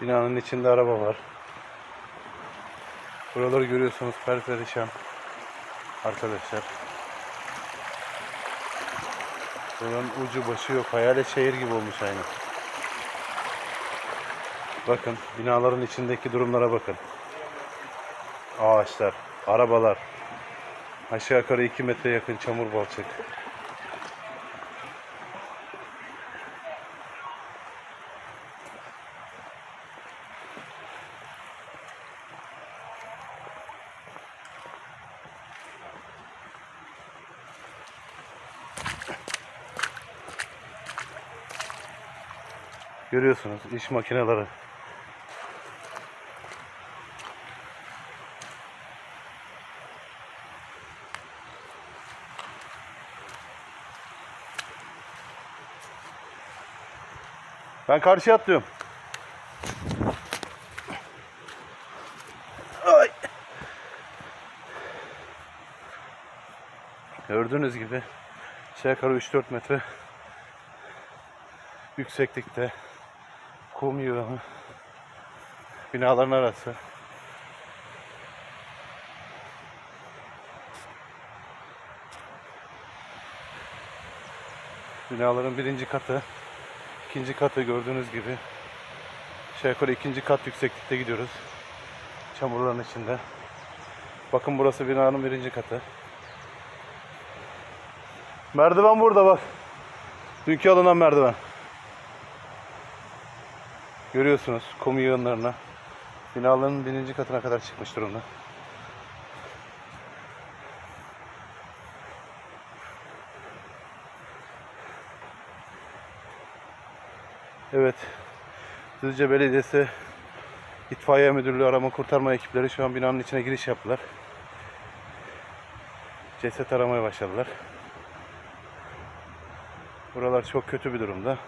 Binanın içinde araba var. Buraları görüyorsunuz perperişan. Arkadaşlar. Buranın ucu başı yok. Hayalet şehir gibi olmuş aynı. Bakın binaların içindeki durumlara bakın. Ağaçlar, arabalar. Aşağı yukarı 2 metre yakın çamur balçık. Görüyorsunuz iş makineleri. Ben karşıya atlıyorum. Ay. Gördüğünüz gibi şey yukarı 3-4 metre yükseklikte kum yığını binaların arası. Binaların birinci katı, ikinci katı gördüğünüz gibi şey ikinci kat yükseklikte gidiyoruz. Çamurların içinde. Bakın burası binanın birinci katı. Merdiven burada bak. Dünkü alınan merdiven. Görüyorsunuz kum yığınlarına. Binaların birinci katına kadar çıkmış durumda. Evet. Düzce Belediyesi İtfaiye Müdürlüğü arama kurtarma ekipleri şu an binanın içine giriş yaptılar. Ceset aramaya başladılar. Buralar çok kötü bir durumda.